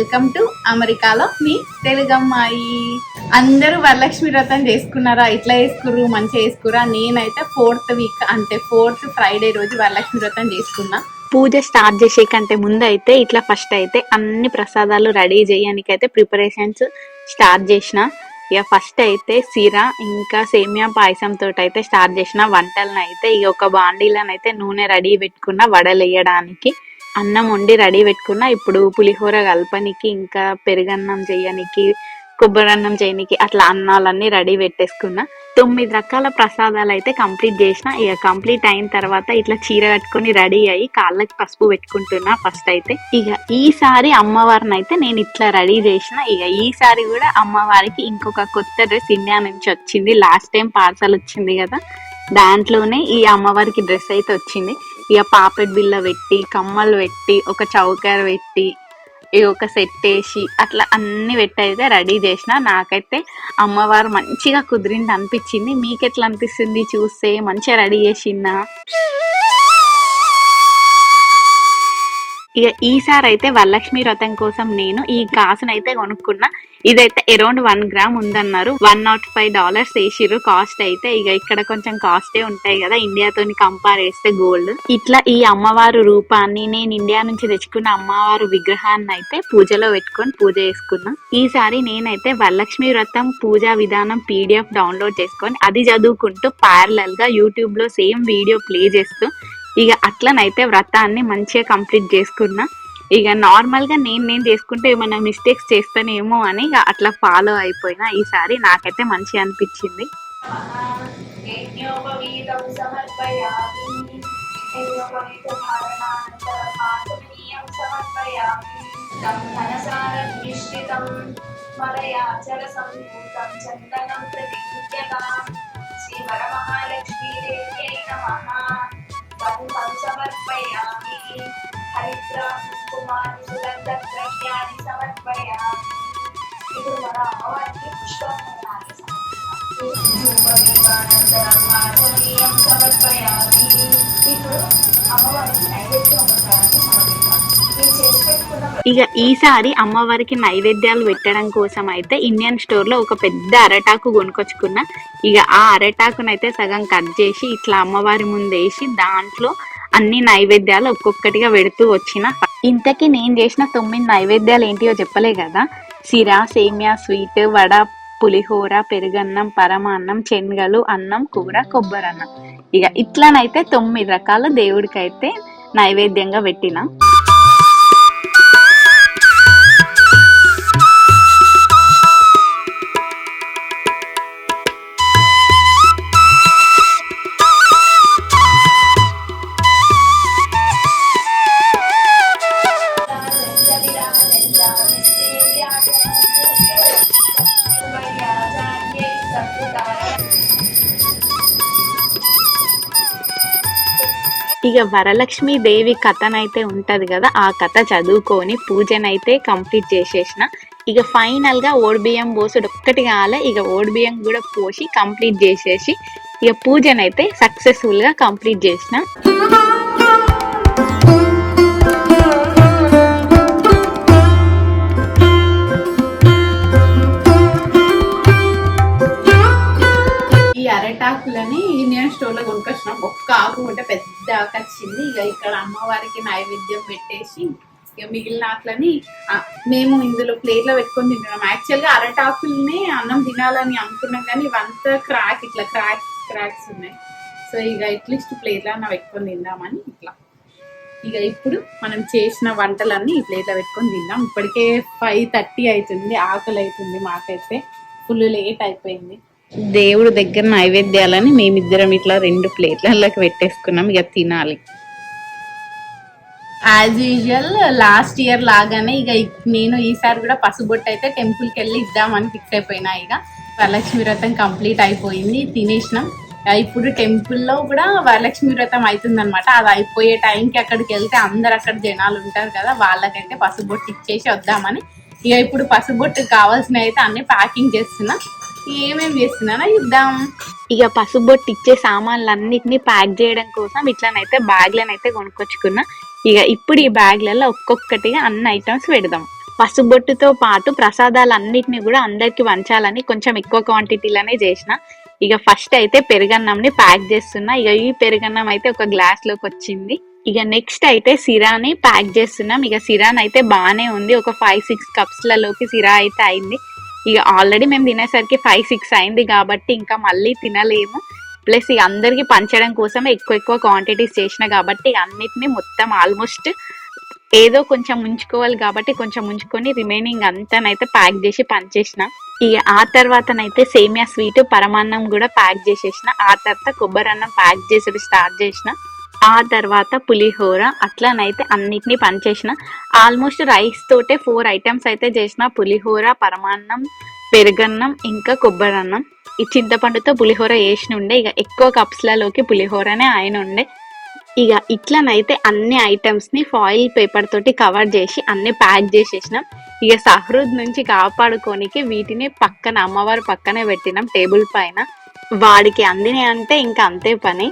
Welcome to అమెరికాలో మీ తెలుగు అమ్మాయి. అందరూ వరలక్ష్మి వ్రతం చేసుకున్నారా? ఇట్లా వేసుకుర్రు మంచిగా వేసుకురా నేనైతే ఫోర్త్ వీక్ అంటే ఫోర్త్ ఫ్రైడే రోజు వరలక్ష్మి వ్రతం చేసుకున్నా. పూజ స్టార్ట్ చేసే కంటే ముందు అయితే ఇట్లా ఫస్ట్ అయితే అన్ని ప్రసాదాలు రెడీ చేయడానికి అయితే ప్రిపరేషన్స్ స్టార్ట్ చేసిన. ఇక ఫస్ట్ అయితే సిర ఇంకా సేమియా పాయసం తోటి అయితే స్టార్ట్ చేసిన. వంటలను అయితే ఈ ఒక బాండీలను అయితే నూనె రెడీ పెట్టుకున్న వడలు వేయడానికి అన్నం వండి రెడీ పెట్టుకున్న ఇప్పుడు పులిహోర కలపనికి ఇంకా పెరుగన్నం చేయనికి కొబ్బరి అన్నం చేయనికి అట్లా అన్నాలన్నీ రెడీ పెట్టేసుకున్నా. తొమ్మిది రకాల ప్రసాదాలు అయితే కంప్లీట్ చేసిన ఇక కంప్లీట్ అయిన తర్వాత ఇట్లా చీర కట్టుకొని రెడీ అయ్యి కాళ్ళకి పసుపు పెట్టుకుంటున్నా ఫస్ట్ అయితే. ఇక ఈసారి అమ్మవారిని అయితే నేను ఇట్లా రెడీ చేసిన ఇక ఈసారి కూడా అమ్మవారికి ఇంకొక కొత్త డ్రెస్ ఇండియా నుంచి వచ్చింది. లాస్ట్ టైం పార్సల్ వచ్చింది కదా దాంట్లోనే ఈ అమ్మవారికి డ్రెస్ అయితే వచ్చింది. ఇక పాపెడ్ బిల్ల పెట్టి కమ్మలు పెట్టి ఒక చౌకర్ పెట్టి ఈ ఒక సెట్ వేసి అట్లా అన్ని పెట్టి అయితే రెడీ చేసిన నాకైతే అమ్మవారు మంచిగా కుదిరింది అనిపించింది. మీకు ఎట్లా అనిపిస్తుంది? చూస్తే మంచిగా రెడీ చేసిందా? ఇక ఈసారి అయితే వరలక్ష్మి వ్రతం కోసం నేను ఈ కాసును అయితే కొనుక్కున్నా. ఇదైతే అరౌండ్ వన్ గ్రామ్ ఉందన్నారు. వన్ నాట్ ఫైవ్ డాలర్స్ వేసిర్రు. కాస్ట్ అయితే ఇక ఇక్కడ కొంచెం కాస్టే ఉంటాయి కదా. ఇండియాతోని కంపేర్ చేస్తే గోల్డ్. ఇట్లా ఈ అమ్మవారు రూపాన్ని నేను ఇండియా నుంచి తెచ్చుకున్న అమ్మవారు విగ్రహాన్ని అయితే పూజలో పెట్టుకొని పూజ చేసుకున్నా. ఈసారి నేనైతే వరలక్ష్మి వ్రతం పూజా విధానం పీడిఎఫ్ డౌన్లోడ్ చేసుకొని అది చదువుకుంటూ ప్యారలల్గా యూట్యూబ్లో సేమ్ వీడియో ప్లే చేస్తూ ఇక అట్లనైతే వ్రతాన్ని మంచిగా కంప్లీట్ చేసుకున్నా. ఇక నార్మల్గా నేను నేను చేసుకుంటే ఏమైనా మిస్టేక్స్ చేస్తానేమో అని ఇక అట్లా ఫాలో అయిపోయినా. ఈసారి నాకైతే మంచిగా అనిపించింది. మలయాచల సంభూతం చందనం శ్రీ వరమహాలక్ష్మీదేవ్యై నమః. बाबू मांसावर पया हरिद्र कुमार सुगंधद्रव्यानि समर्पयामि विधुमरामवर्ति पुष्पमनानि समर्पयामि ఇక ఈసారి అమ్మవారికి నైవేద్యాలు పెట్టడం కోసం అయితే ఇండియన్ స్టోర్లో ఒక పెద్ద అరటాకు కొనుకొచ్చుకున్నా. ఇక ఆ అరటాకునైతే సగం కట్ చేసి ఇట్లా అమ్మవారి ముందు వేసి దాంట్లో అన్ని నైవేద్యాలు ఒక్కొక్కటిగా పెడుతూ వచ్చిన. ఇంతకీ నేను చేసిన తొమ్మిది నైవేద్యాలు ఏంటియో చెప్పలే కదా. సిరా సేమియా స్వీట్ వడ పులిహోర పెరుగన్నం పరమాన్నం శనగలు అన్నం కూర కొబ్బరి అన్నం. ఇక ఇట్లానైతే తొమ్మిది రకాల దేవుడికైతే నైవేద్యంగా పెట్టిన. ఇక వరలక్ష్మి దేవి కథనైతే ఉంటది కదా ఆ కథ చదువుకొని పూజనైతే కంప్లీట్ చేసేసిన. ఇక ఫైనల్గా ఓడిబియ్యం పోసుడు ఒక్కటి కాలే ఇక ఓడిబియ్యం కూడా పోసి కంప్లీట్ చేసేసి ఇక పూజనైతే సక్సెస్ఫుల్గా కంప్లీట్ చేసిన. ఇక ఇక్కడ అమ్మవారికి నైవేద్యం పెట్టేసి ఇక మిగిలిన ఆకులని మేము ఇందులో ప్లేట్లో పెట్టుకొని తింటున్నాం. యాక్చువల్గా అరటాకుల్నే అరటాకుల్ని అన్నం తినాలని అనుకున్నాం కానీ ఇవంతా క్రాక్ ఇట్లా క్రాక్ క్రాక్స్ ఉన్నాయి. సో ఇక అట్లీస్ట్ ప్లేట్లో పెట్టుకొని తిందామని ఇట్లా. ఇక ఇప్పుడు మనం చేసిన వంటలన్నీ ఈ ప్లేట్లో పెట్టుకొని తిందాం. ఇప్పటికే ఫైవ్ థర్టీ అవుతుంది ఆకలి అవుతుంది మాకైతే. ఫుల్ లేట్ అయిపోయింది. దేవుడు దగ్గర నైవేద్యాలని మేమిద్దరం ఇట్లా రెండు ప్లేట్లలోకి పెట్టేసుకున్నాం. ఇక తినాలి. యాజ్ యూజువల్ లాస్ట్ ఇయర్ లాగానే ఇక నేను ఈసారి కూడా పసుబొట్టు అయితే టెంపుల్కి వెళ్ళి ఇద్దామని ఫిక్స్ అయిపోయినా ఇక. వరలక్ష్మి వ్రతం కంప్లీట్ అయిపోయింది తినేసినాం. ఇప్పుడు టెంపుల్లో కూడా వరలక్ష్మి వ్రతం అవుతుంది అనమాట అది అయిపోయే టైంకి అక్కడికి వెళ్తే అందరు అక్కడ జనాలు ఉంటారు కదా వాళ్ళకైతే పసుబొట్టు ఇచ్చేసి వద్దామని. ఇక ఇప్పుడు పసుబొట్టు కావాల్సినవి అయితే అన్ని ప్యాకింగ్ చేస్తున్నా. ఏమేమి చేస్తున్నానో ఇద్దాం ఇక పసుబొట్టు ఇచ్చే సామాన్లు అన్నిటినీ ప్యాక్ చేయడం కోసం ఇట్లనైతే బ్యాగ్లను అయితే కొనుక్కొచ్చుకున్నా. ఇక ఇప్పుడు ఈ బ్యాగ్లలో ఒక్కొక్కటిగా అన్ని ఐటమ్స్ పెడదాం. పసుబొట్టుతో పాటు ప్రసాదాలన్నిటిని కూడా అందరికి పంచాలని కొంచెం ఎక్కువ క్వాంటిటీలోనే చేసిన. ఇక ఫస్ట్ అయితే పెరుగన్నంని ప్యాక్ చేస్తున్నా. ఇక ఈ పెరుగన్నం అయితే ఒక గ్లాస్లోకి వచ్చింది. ఇక నెక్స్ట్ అయితే సిరాని ప్యాక్ చేస్తున్నాం. ఇక సిరాన్ అయితే బాగానే ఉంది. ఒక ఫైవ్ సిక్స్ కప్స్లలోకి సిరా అయితే అయింది. ఇక ఆల్రెడీ మేము తినేసరికి ఫైవ్ సిక్స్ అయింది కాబట్టి ఇంకా మళ్ళీ తినలేము. ప్లస్ ఇక అందరికి పంచడం కోసం ఎక్కువ ఎక్కువ క్వాంటిటీస్ చేసిన కాబట్టి అన్నిటినీ అన్నిటిని మొత్తం ఆల్మోస్ట్ ఏదో కొంచెం ఉంచుకోవాలి కాబట్టి కొంచెం ఉంచుకొని రిమైనింగ్ అంతానైతే ప్యాక్ చేసి పంచేసిన. ఇక ఆ తర్వాతనైతే సేమియా స్వీట్ పరమాన్నం కూడా ప్యాక్ చేసేసిన. ఆ తర్వాత కొబ్బరి అన్నం ప్యాక్ చేసేది స్టార్ట్ చేసిన. ఆ తర్వాత పులిహోర అట్లనైతే అన్నిటినీ పంచేసిన. ఆల్మోస్ట్ రైస్ తోటే ఫోర్ ఐటమ్స్ అయితే చేసిన. పులిహోర పరమాన్నం పెరుగన్నం ఇంకా కొబ్బరి అన్నం ఈ చింతపండుతో పులిహోర వేసిన ఉండే ఇక ఎక్కువ కప్స్లలోకి పులిహోరనే ఆయన ఉండే ఇక ఇట్లనైతే అన్ని ఐటమ్స్ని ఫాయిల్ పేపర్ తోటి కవర్ చేసి అన్ని ప్యాక్ చేసేసినాం. ఇక సహృద్ నుంచి కాపాడుకోనికి వీటిని పక్కన అమ్మవారి పక్కనే పెట్టినాం టేబుల్ పైన. వాడికి అందినాయి అంటే ఇంకా అంతే పని.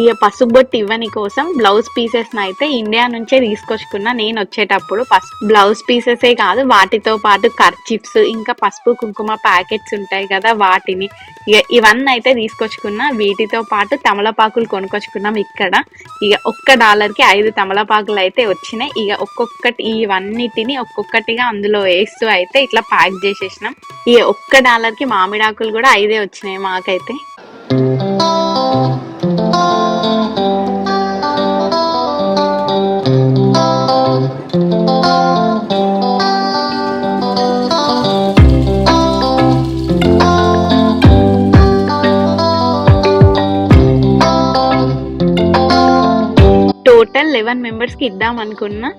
ఇక పసుబొట్టు ఇవ్వని కోసం బ్లౌజ్ పీసెస్ అయితే ఇండియా నుంచే తీసుకొచ్చుకున్నా నేను వచ్చేటప్పుడు. పసుపు బ్లౌజ్ పీసెసే కాదు వాటితో పాటు కర్చిప్స్ ఇంకా పసుపు కుంకుమ ప్యాకెట్స్ ఉంటాయి కదా వాటిని. ఇక ఇవన్నీ అయితే తీసుకొచ్చుకున్నా. వీటితో పాటు తమలపాకులు కొనుక్కొచ్చుకున్నాం ఇక్కడ. ఇక ఒక్క డాలర్కి ఐదు తమలపాకులు అయితే వచ్చినాయి. ఇక ఒక్కొక్కటి ఇవన్నిటిని ఒక్కొక్కటిగా అందులో వేస్తూ అయితే ఇట్లా ప్యాక్ చేసేసినాం. ఇక ఒక్క డాలర్కి మామిడాకులు కూడా ఐదే వచ్చినాయి మాకైతే. లెవెన్ మెంబర్స్కి ఇద్దాం అనుకున్నా.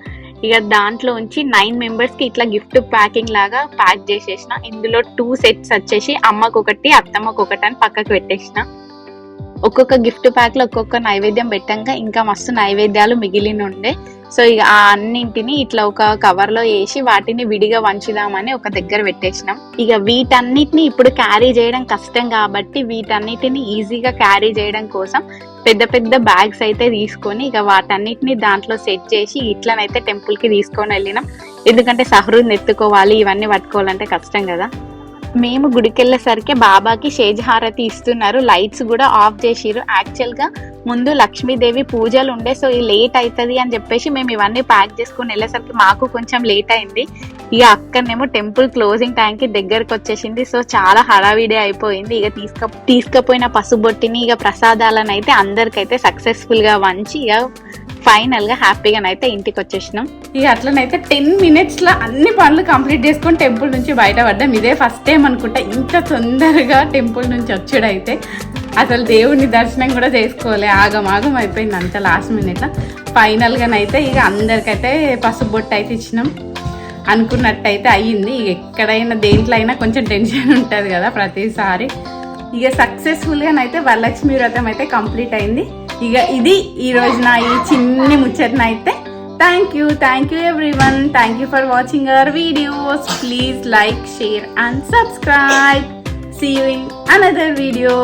ఇక దాంట్లో ఉంచి నైన్ మెంబర్స్కి ఇట్లా గిఫ్ట్ ప్యాకింగ్ లాగా ప్యాక్ చేసేసిన. ఇందులో టూ సెట్స్ వచ్చేసి అమ్మకు ఒకటి అత్తమ్మకు ఒకటి అని పక్కకు పెట్టేసిన. ఒక్కొక్క గిఫ్ట్ ప్యాక్లో ఒక్కొక్క నైవేద్యం పెట్టాక ఇంకా మస్తు నైవేద్యాలు మిగిలిన ఉండే సో ఇక ఆ అన్నింటిని ఇట్లా ఒక కవర్లో వేసి వాటిని విడిగా వంచుదామని ఒక దగ్గర పెట్టేసినాం. ఇక వీటన్నిటిని ఇప్పుడు క్యారీ చేయడం కష్టం కాబట్టి వీటన్నిటిని ఈజీగా క్యారీ చేయడం కోసం పెద్ద పెద్ద బ్యాగ్స్ అయితే తీసుకొని ఇక వాటన్నిటిని దాంట్లో సెట్ చేసి ఇట్లనైతే టెంపుల్కి తీసుకొని వెళ్ళినాం. ఎందుకంటే సహృద్ ఎత్తుకోవాలి ఇవన్నీ పట్టుకోవాలంటే కష్టం కదా. మేము గుడికి వెళ్ళేసరికి బాబాకి షేజ్ హారతి ఇస్తున్నారు. లైట్స్ కూడా ఆఫ్ చేసిరు యాక్చువల్గా ముందు లక్ష్మీదేవి పూజలు ఉండే సో ఈ లేట్ అవుతుంది అని చెప్పేసి మేము ఇవన్నీ ప్యాక్ చేసుకుని వెళ్ళేసరికి మాకు కొంచెం లేట్ అయింది. ఇక అక్కడనేమో టెంపుల్ క్లోజింగ్ టైంకి దగ్గరకు వచ్చేసింది. సో చాలా హడావిడి అయిపోయింది. ఇక తీసుక తీసుకపోయిన పసుబొట్టిని ఇక ప్రసాదాలను అయితే అందరికైతే సక్సెస్ఫుల్గా వంచి ఇక ఫైనల్గా హ్యాపీగా అయితే ఇంటికి వచ్చేసినాం. ఇక అట్లనైతే టెన్ మినిట్స్లో అన్ని పనులు కంప్లీట్ చేసుకొని టెంపుల్ నుంచి బయట పడ్డాం. ఇదే ఫస్ట్ టైం అనుకుంటా ఇంత తొందరగా టెంపుల్ నుంచి వచ్చాడైతే. అసలు దేవుని దర్శనం కూడా చేసుకోలే. ఆగం ఆగం అయిపోయింది అంత లాస్ట్ మినిట్ ఫైనల్గానైతే ఇక అందరికైతే పసుపు బొట్టు అయితే ఇచ్చినాం. అనుకున్నట్టయితే అయ్యింది. ఇక ఎక్కడైనా దేంట్లో అయినా కొంచెం టెన్షన్ ఉంటుంది కదా ప్రతిసారి. ఇక సక్సెస్ఫుల్గానైతే వరలక్ష్మి వ్రతం అయితే కంప్లీట్ అయింది. ఇక ఇది ఈరోజు నా ఈ చిన్ని ముచ్చటనైతే thank you thank you everyone thank you for watching our videos please like share and subscribe see you in another video